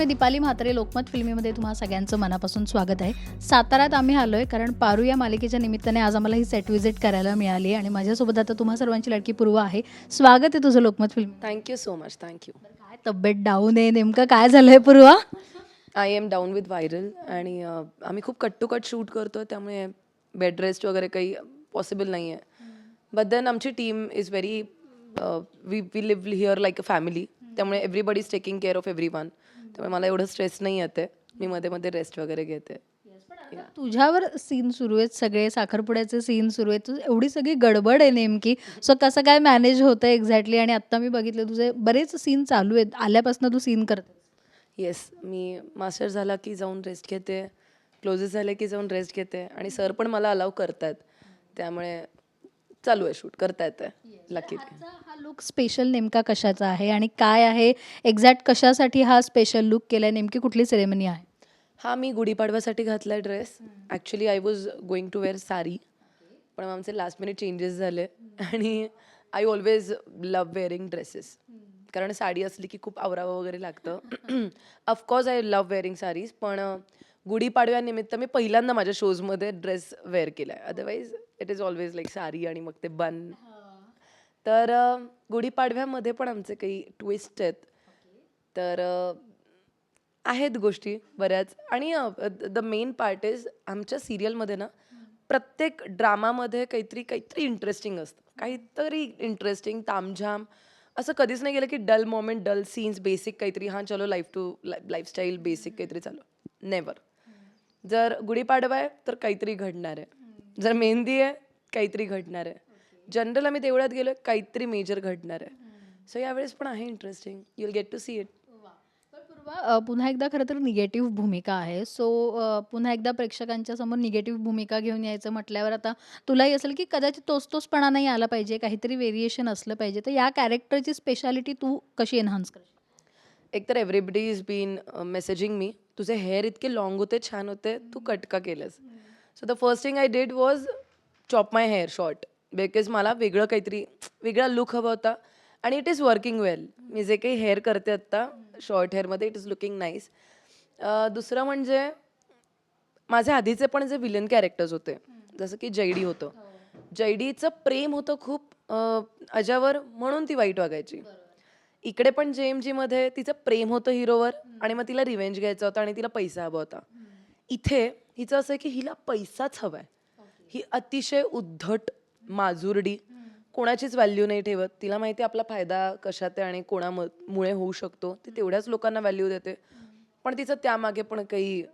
मी दीपाली म्हात्रे लोकमत फिल्मीमध्ये तुम्हा सगळ्यांचं मनापासून स्वागत आहे. साताऱ्यात आम्ही आलो आहे कारण पारू या मालिकेच्या निमित्ताने आज आम्हाला ही सेट व्हिजिट करायला मिळाली आणि माझ्यासोबत आता तुम्हा सर्वांची लडकी पूर्व आहे. स्वागत आहे तुझं Lokmat film thank you so much thank you काय तब्येत डाऊन आहे? नेमकं काय झालंय Purva? I am down with viral आणि आम्ही खूप कट टू कट शूट करतो त्यामुळे बेड रेस्ट वगैरे काही पॉसिबल नाही आहे बट देन आमची team is very we we live here like a family त्यामुळे everybody is taking care of everyone त्यामुळे मला एवढं स्ट्रेस नाही येते मी मध्ये मध्ये रेस्ट वगैरे घेते. तुझ्यावर सीन सुरू आहेत सगळे साखरपुड्याचे सीन सुरू आहेत. तुझी एवढी सगळी गडबड आहे नेमकी. सो कसं काय मॅनेज होतं एक्झॅक्टली आणि आत्ता मी बघितलं तुझे बरेच सीन चालू आहेत. आल्यापासून तू सीन करते येस मी मास्टर झाला की जाऊन रेस्ट घेते. क्लोजेस झाले की जाऊन रेस्ट घेते. आणि सर पण मला अलाव करतात. त्यामुळे चालू आहे शूट करता येतं लकीली आजचा हा लुक स्पेशल नेमका कशाचा आहे आणि काय आहे? एक्झॅक्ट कशासाठी हा स्पेशल लुक केलाय? नेमकी कुठली सेरेमनी आहे? हा मी गुढीपाडव्यासाठी घातला आहे dress actually I was going to wear sari पण आमचे लास्ट मिनिट चेंजेस झाले. आणि I always love wearing dresses कारण साडी असली की खूप आवरावं वगैरे लागतं. Of course I love wearing sarees पण गुढीपाडव्यानिमित्त मी पहिल्यांदा माझ्या शोजमध्ये ड्रेस वेअर केला आहे otherwise it is always like sari आणि मग ते बन. तर गुढीपाडव्यामध्ये पण आमचे काही ट्विस्ट आहेत. तर आहेत गोष्टी बऱ्याच. आणि द मेन पार्ट इज आमच्या सिरियलमध्ये ना प्रत्येक ड्रामामध्ये काहीतरी काहीतरी इंटरेस्टिंग असतं. काहीतरी इंटरेस्टिंग तामझाम. असं कधीच नाही गेलं की dull moment dull scenes basic काहीतरी हां चलो लाईफ टू लाईफस्टाईल बेसिक काहीतरी चालू. नेवर जर गुढीपाडवा आहे तर काहीतरी घडणार आहे. जर मेहंदी आहे काहीतरी घडणार आहे. जनरल आम्ही देवळात गेलो काहीतरी मेजर घडणार आहे. सो यावेळेस पण आहे interesting you will get to see it पुन्हा एकदा खरं तर निगेटिव्ह भूमिका आहे. सो पुन्हा एकदा प्रेक्षकांच्या समोर निगेटिव्ह भूमिका घेऊन यायचं म्हटल्यावर आता तुलाही असेल की कदाचित तोच तोचपणा नाही आला पाहिजे काहीतरी व्हेरिएशन असलं पाहिजे. तर या कॅरेक्टरची स्पेशालिटी तू कशी एन्हान्स करशील? एकतर एव्हरीबडी इज बीन मेसेजिंग मी तुझे हेअर इतके लॉंग होते छान होते तू कट का केलंस. So the first thing I did was chop my hair short because मला वेगळं काहीतरी वेगळा लुक हवा होता. आणि इट इज वर्किंग वेल मी जे काही हेअर करते आत्ता शॉर्ट हेअरमध्ये इट इज लुकिंग नाईस दुसरं म्हणजे माझे आधीचे पण जे विलन कॅरेक्टर्स होते जसं की जैडी होतं. जैडीचं प्रेम होतं खूप अजावर म्हणून ती वाईट वागायची. इकडे पण जे एममध्ये तिचं प्रेम होतं हिरोवर आणि मग तिला रिव्हेंज घ्यायचा होता आणि तिला पैसा हवा होता. इथे हिचं असं आहे की हिला पैसाच हवाय. ही अतिशय उद्धट माजुरडी. कोणाचीच व्हॅल्यू नाही ठेवत. तिला माहिती आहे आपला फायदा कशात आहे आणि कोणामुळे होऊ शकतो. ती तेवढ्याच लोकांना व्हॅल्यू देते. पण तिचं त्यामागे पण काही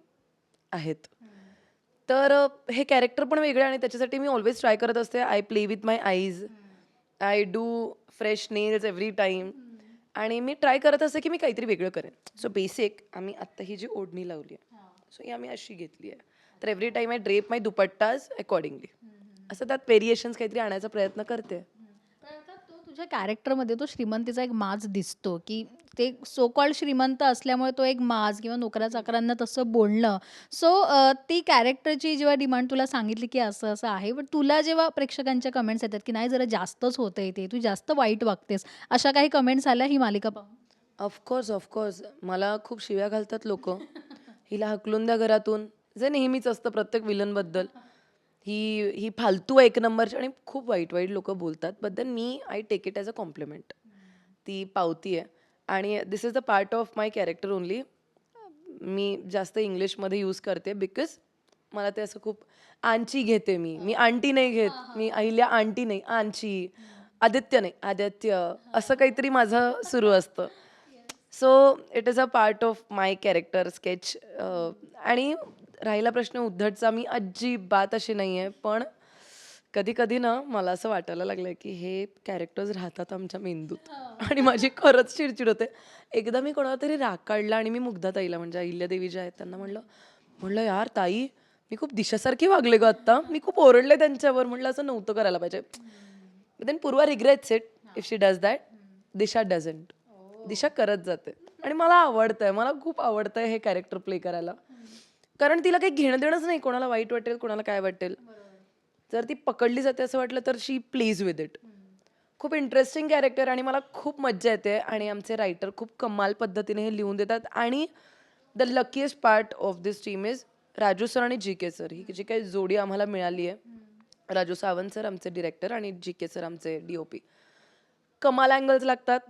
आहेत. तर हे कॅरेक्टर पण वेगळे आणि त्याच्यासाठी मी ऑलवेज ट्राय करत असते. I play with my eyes I do fresh nails every time आणि मी ट्राय करत असते की मी काहीतरी वेगळं करेन. सो बेसिक आम्ही आत्ता ही जी ओढणी लावली आहे. सो ही आम्ही अशी घेतली आहे. तर every time I drape my dupattas accordingly असं त्यात व्हेरिएशन्स काहीतरी आणायचा प्रयत्न करते. तुझ्या कॅरेक्टरमध्ये तो श्रीमंतीचा एक माज दिसतो की ते सो कॉल्ड श्रीमंत असल्यामुळे तो एक माज किंवा नोकऱ्या चाकरांना तसं बोलणं. सो ती कॅरेक्टरची जेव्हा डिमांड तुला सांगितली की असं असं आहे पण तुला जेव्हा प्रेक्षकांच्या कमेंट्स येतात की नाही जरा जास्तच होतंय ते तू जास्त वाईट वागतेस अशा काही कमेंट्स आल्या ही मालिका पाहून? ऑफकोर्स ऑफकोर्स मला खूप शिव्या घालतात लोक. हिला हकलून द्या घरातून. जे नेहमीच असतं प्रत्येक विलनबद्दल. ही ही फालतू आहे एक नंबरची आणि खूप वाईट वाईट लोक बोलतात. But then me I take it as a compliment ती पावती आहे. आणि this is the part of my character only मी जास्त इंग्लिशमध्ये यूज करते बिकॉज मला ते असं खूप आंची घेते मी. मी आंटी नाही घेत. मी अहिल्या आंटी नाही. आंची. आदित्य नाही. आदित्य. असं काहीतरी माझं सुरू असतं. So it is a part of my character sketch आणि राहिला प्रश्न उद्धटचा मी अजिबात अशी नाही आहे पण कधी कधी ना मला असं वाटायला लागलं की हे कॅरेक्टर्स राहतात आमच्या मेंदूत. आणि माझी खरंच चिडचिड होते. एकदा मी कोणाला तरी राग काढला आणि मी मुग्धा ताईला म्हणजे अहिल्यादेवी ज्या आहेत त्यांना म्हणलं म्हणलं यार ताई मी खूप दिशासारखी वागले ग आत्ता. मी खूप ओरडले त्यांच्यावर. म्हणलं असं नव्हतं करायला पाहिजे. Then Purva regrets it if she does that Disha doesn't Disha करत जाते. आणि मला आवडतंय मला खूप आवडतंय हे कॅरेक्टर प्ले करायला. कारण तिला काही घेणं देणंच नाही कोणाला वाईट वाटेल कोणाला काय वाटेल. जर ती पकडली जाते असं वाटलं तर शी प्लीज विथ इट खूप इंटरेस्टिंग कॅरेक्टर आणि मला खूप मज्जा येते आणि आमचे रायटर खूप कमाल पद्धतीने हे लिहून देतात. आणि the luckiest part of this team is Raju sir आणि जी के सर ही जी काही जोडी आम्हाला मिळाली आहे. राजू सावंत सर आमचे डिरेक्टर आणि जी के सर आमचे डी ओ पी कमाल अँगल्स लागतात.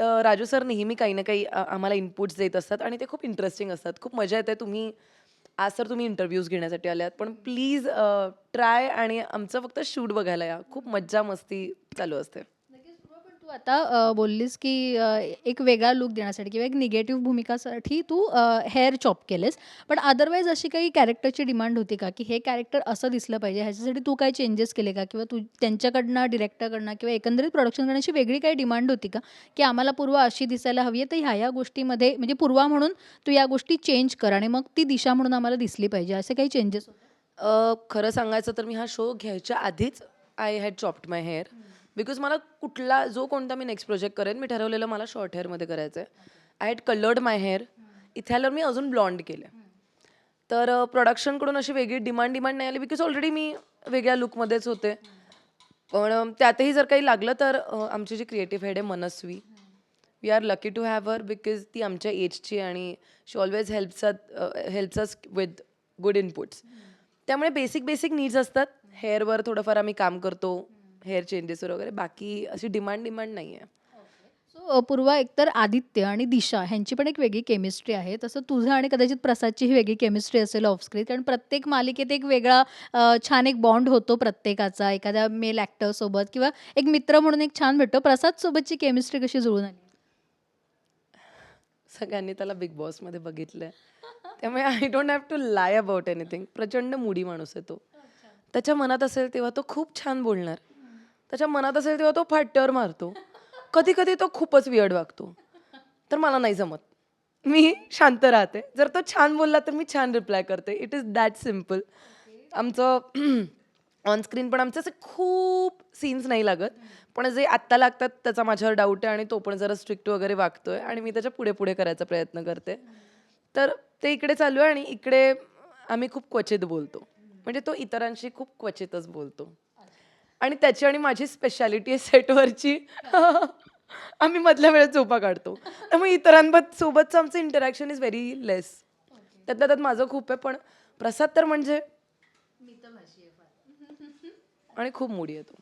राजू सर नेहमी काही ना काही आ- आम्हाला इनपुट्स देत असतात आणि ते खूप इंटरेस्टिंग असतात. खूप मजा येते तुम्ही आज सर तुम्ही इंटरव्ह्यूज घेण्यासाठी आल्यात. पण प्लीज ट्राय आणि आमचं फक्त शूट बघायला या. खूप मज्जा मस्ती चालू असते. तू आता बोललीस की एक वेगळा लुक देण्यासाठी किंवा एक निगेटिव्ह भूमिकासाठी तू हेअर चॉप केलेस. पण अदरवाईज अशी काही कॅरेक्टरची डिमांड होती का? की हे कॅरेक्टर असं दिसलं पाहिजे ह्याच्यासाठी तू काय चेंजेस केले का? किंवा तू त्यांच्याकडनं डिरेक्टरकडनं किंवा एकंदरीत प्रोडक्शनकडनं अशी वेगळी काही डिमांड होती का? की आम्हाला पूर्वा अशी दिसायला हवी आहे तर ह्या ह्या गोष्टीमध्ये म्हणजे पूर्वा म्हणून तू या गोष्टी चेंज कर आणि मग ती दिशा म्हणून आम्हाला दिसली पाहिजे असे काही चेंजेस खरं सांगायचं तर मी हा शो घ्यायच्या आधीच I had chopped my hair because मला कुठला जो कोणता मी नेक्स्ट प्रोजेक्ट करेन मी ठरवलेलं मला शॉर्ट हेअरमध्ये करायचं आहे I had coloured my hair इथे आल्यावर मी अजून ब्लॉन्ड केलं तर प्रोडक्शनकडून अशी वेगळी डिमांड डिमांड नाही आली बिकॉज ऑलरेडी मी वेगळ्या लुकमध्येच होते. पण त्यातही जर काही लागलं तर आमची जी क्रिएटिव्ह हेड आहे Manasvi we are lucky to have her because ती आमच्या एजची आणि she always helps helps us with good inputs त्यामुळे बेसिक बेसिक नीड्स असतात. हेअरवर थोडंफार आम्ही काम करतो. हेअर चेंजेसवर वगैरे बाकी अशी डिमांड डिमांड नाही आहे सो पूर्वा एकतर आदित्य आणि दिशा ह्यांची पण एक वेगळी केमिस्ट्री आहे. तसं तुझं आणि कदाचित प्रसादची ही वेगळी केमिस्ट्री असेल ऑफस्क्रीन कारण प्रत्येक मालिकेत एक वेगळा छान एक बॉन्ड होतो प्रत्येकाचा एखाद्या मेल ॲक्टरसोबत किंवा एक मित्र म्हणून एक छान भेटतो. प्रसाद सोबतची केमिस्ट्री कशी जुळून आली? सगळ्यांनी त्याला बिग बॉसमध्ये बघितलंय. त्यामुळे I don't have to lie about anything प्रचंड मुडी माणूस आहे तो. त्याच्या मनात असेल तेव्हा तो खूप छान बोलणार. त्याच्या मनात असेल तेव्हा तो फाट्यावर मारतो. कधी कधी तो खूपच वियड वागतो. तर मला नाही जमत. मी शांत राहते. जर तो छान बोलला तर मी छान रिप्लाय करते. इट इज दॅट सिंपल आमचं ऑनस्क्रीन पण आमचे असे खूप सीन्स नाही लागत. पण जे आत्ता लागतात त्याचा माझ्यावर डाऊट आहे आणि तो पण जरा स्ट्रिक्ट वगैरे वागतोय आणि मी त्याच्या पुढे पुढे करायचा प्रयत्न करते. तर ते इकडे चालू आहे आणि इकडे आम्ही खूप क्वचित बोलतो. म्हणजे तो इतरांशी खूप क्वचितच बोलतो. आणि त्याची आणि माझी स्पेशालिटी आहे सेटवरची आम्ही मधल्या वेळेत झोपा काढतो. त्यामुळे इतरांबत सोबतचं आमचं इंटरॅक्शन इज व्हेरी लेस त्यातल्या त्यात माझं खूप आहे पण प्रसाद तर म्हणजे आणि खूप मुडी आहे तो.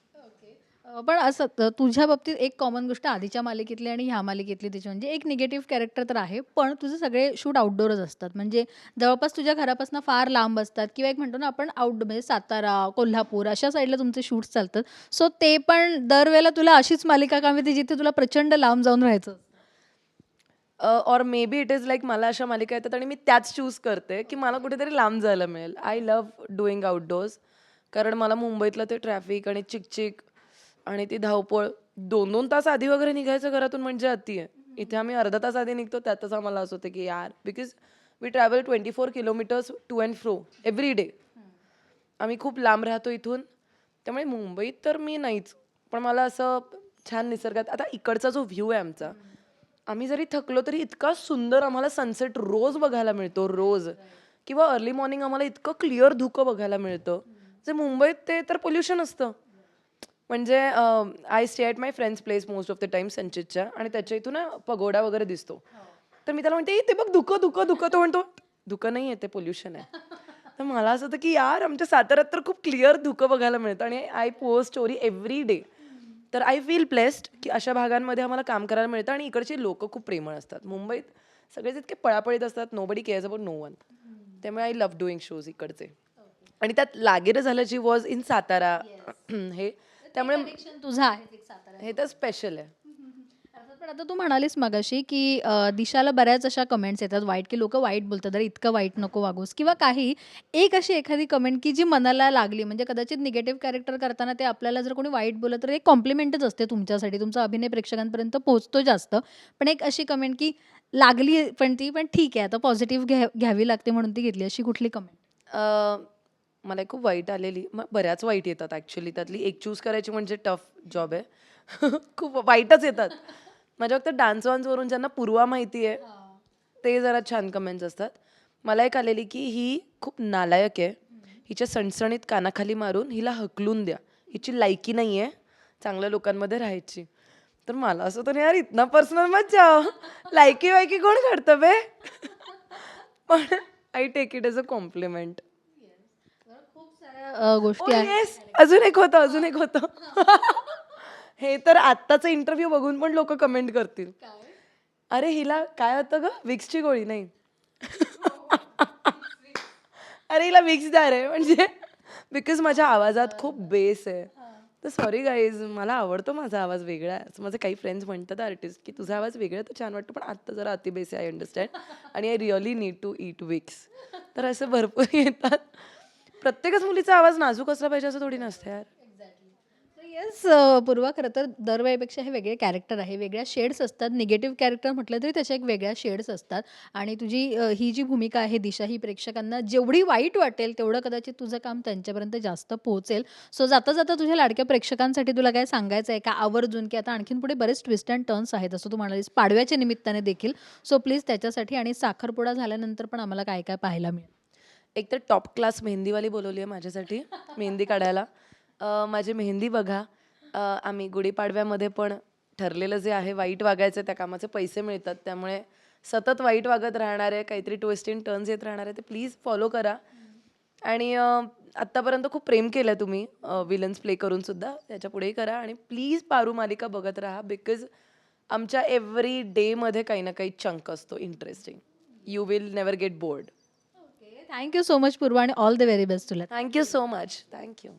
अ, पण असं त- तुझ्या बाबतीत एक कॉमन गोष्ट आधीच्या मालिकेतली आणि ह्या मालिकेतली त्याची म्हणजे एक निगेटिव्ह कॅरेक्टर तर आहे पण तुझे सगळे शूट आउटडोअरच असतात. म्हणजे जवळपास तुझ्या घरापासून फार लांब असतात किंवा एक म्हणतो ना आपण आउट म्हणजे सातारा कोल्हापूर अशा साईडला तुमचे शूट्स चालतात. सो ते पण दरवेळेला तुला अशीच मालिका का मिळते जिथे तुला प्रचंड लांब जाऊन राहायचं or maybe it is like मला अशा मालिका येतात आणि मी त्याच चूज करते की मला कुठेतरी लांब जायला मिळेल. आय लव्ह डुईंग आउटडोर्स कारण मला मुंबईतलं ते ट्रॅफिक आणि चिकचिक आणि ती धावपळ दोन दोन तास आधी वगैरे निघायचं घरातून म्हणजे अति आहे. इथे आम्ही अर्धा तास आधी निघतो त्यातच आम्हाला असं होतं की यार because we travel twenty four kilometres to and fro every day आम्ही खूप लांब राहतो इथून. त्यामुळे मुंबईत तर मी नाहीच पण मला असं छान निसर्गात आता इकडचा जो व्ह्यू आहे आमचा आम्ही जरी थकलो तरी इतका सुंदर आम्हाला सनसेट रोज बघायला मिळतो रोज. किंवा अर्ली मॉर्निंग आम्हाला इतकं क्लिअर धुकं बघायला मिळतं. जे मुंबईत ते तर पोल्युशन असतं. म्हणजे I stay at my friend's place most of the time संचितच्या आणि त्याच्या इथून ना पगोडा वगैरे दिसतो. तर मी त्याला म्हणते "ए, ते बघ धुकं धुकं धुकं तो म्हणतो धुकं नाही आहे ते पोल्युशन आहे. तर मला असं होतं की यार आमच्या साताऱ्यात तर खूप क्लिअर धुकं बघायला मिळतं आणि I post story every day तर आय फील ब्लेस्ड की अशा भागांमध्ये आम्हाला काम करायला मिळतं आणि इकडचे लोक खूप प्रेमळ असतात. मुंबईत सगळेच इतके पळापळीत असतात nobody cares about no one त्यामुळे आय लव्ह डुईंग शोज इकडचे. आणि त्यात लागेर झालं जी वॉज इन सातारा. हे त्यामुळे तुझं आहे. हे तर स्पेशल आहे. पण आता तू म्हणालीस मगाशी की दिशाला बऱ्याच अशा कमेंट्स येतात. वाईट की लोक वाईट बोलतात. अरे इतकं वाईट नको वागूस. किंवा काही एक अशी एखादी कमेंट की जी मनाला लागली म्हणजे कदाचित निगेटिव्ह कॅरेक्टर करताना ते आपल्याला जर कोणी वाईट बोललं तर एक कॉम्प्लिमेंटच असते तुमच्यासाठी. तुमचा अभिनय प्रेक्षकांपर्यंत पोहोचतो जास्त. पण एक अशी कमेंट की लागली पण ती पण ठीक आहे. आता पॉझिटिव्ह घ्या घ्यावी लागते म्हणून ती घेतली. अशी कुठली कमेंट मला एक खूप वाईट आलेली म- बऱ्याच वाईट येतात ॲक्च्युली त्यातली एक चूज करायची म्हणजे टफ जॉब आहे. खूप वाईटच येतात. माझ्या फक्त डान्स वान्सवरून ज्यांना पूर्वा माहिती आहे ते जरा छान कमेंट्स असतात. मला एक आलेली की ही खूप नालायक आहे. हिच्या सणसणीत कानाखाली मारून हिला हकलून द्या. हिची लायकी नाही आहे चांगल्या लोकांमध्ये राहायची. तर मला असं ना यार इतना पर्सनल मत जाओ. लायकी वायकी कोण काढतं बे? पण I take it as a compliment गोष्टी आहेत येस अजून एक होतं अजून एक होतं. हे तर आत्ताचं इंटरव्ह्यू बघून पण लोक कमेंट करतील. अरे हिला काय होतं ग? विक्सची गोळी नाही. अरे हिला विक्स द्या रे. म्हणजे बिकॉज माझ्या आवाजात खूप बेस आहे. तर सॉरी गाईज मला आवडतो माझा आवाज वेगळा. आहे माझे काही फ्रेंड्स म्हणतात आर्टिस्ट की तुझा आवाज वेगळा तर छान वाटतो पण आत्ता जरा अति बेस आहे आय अंडरस्टँड आणि I really need to eat Vicks तर असे भरपूर येतात. प्रत्येकच मुलीचा आवाज नाजूक असला पाहिजे असं थोडी नसतं यार. येस uh, पूर्वा खरं तर दरवेळेपेक्षा हे वेगळे कॅरेक्टर आहे. वेगळ्या शेड्स असतात. निगेटिव्ह कॅरेक्टर म्हटलं तरी त्याच्या एक वेगळ्या शेड्स असतात. आणि तुझी अ, ही जी भूमिका आहे दिशा ही प्रेक्षकांना जेवढी वाईट वाटेल तेवढं कदाचित तुझं काम त्यांच्यापर्यंत जास्त पोहोचेल. सो जाता जाता तुझ्या लाडक्या प्रेक्षकांसाठी तुला काय सांगायचं आहे का? आवर्जून की आता आणखीन पुढे बरेच ट्विस्ट अँड टर्न्स आहेत असं तू म्हणालीस. पाडव्याच्या निमित्ताने देखील. सो प्लीज त्याच्यासाठी आणि साखरपुडा झाल्यानंतर पण आम्हाला काय काय पाहायला मिळेल? एक तर टॉप क्लास मेहंदीवाली बोलवली आहे माझ्यासाठी मेहंदी काढायला. माझी मेहंदी बघा. आम्ही गुढीपाडव्यामध्ये पण ठरलेलं जे आहे वाईट वागायचं त्या कामाचे पैसे मिळतात. त्यामुळे सतत वाईट वागत राहणार आहे काहीतरी ट्विस्ट इन टर्न्स येत राहणार आहे ते प्लीज फॉलो करा. आणि आत्तापर्यंत खूप प्रेम केलं आहे तुम्ही विलन्स प्ले करून सुद्धा. त्याच्या पुढेही करा आणि प्लीज पारू मालिका बघत राहा बिकॉज आमच्या एव्हरी डेमध्ये काही ना काही चंक असतो interesting you will never get bored Thank you so much, Purva, all the very best to let. Thank you so much. Thank you.